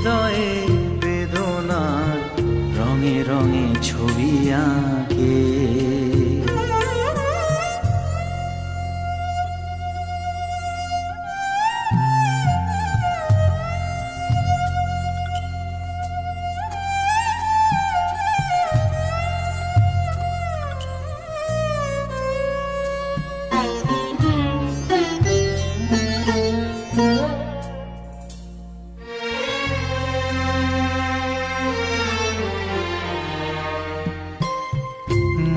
হৃদয়ে বেদনার রঙে রঙে ছবি আঁকে।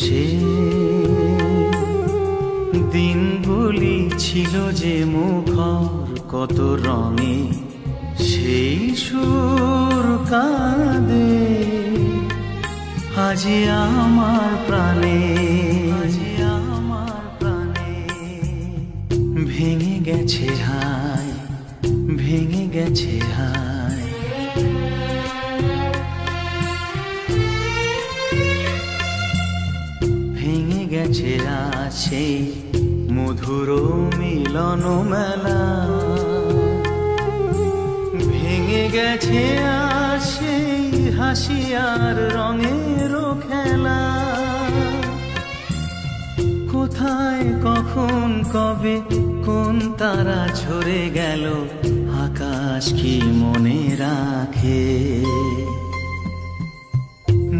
দেশে দিনগুলি ছিল যে মুখর কত রঙে সেই সুর কাঁদে। আজি আমার প্রাণে আজ সেই মধুর মিলন মেলা। ভেঙে গেছে আজ সেই হাসি আর রঙের খেলা। কোথায়, কখন, কবে, কোন তারা ঝরে গেল, আকাশ কি মনে রাখে?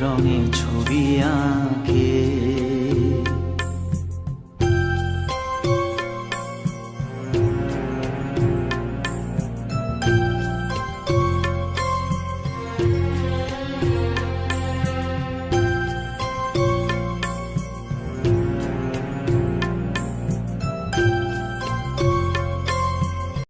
রঙে ছবি আঁকে।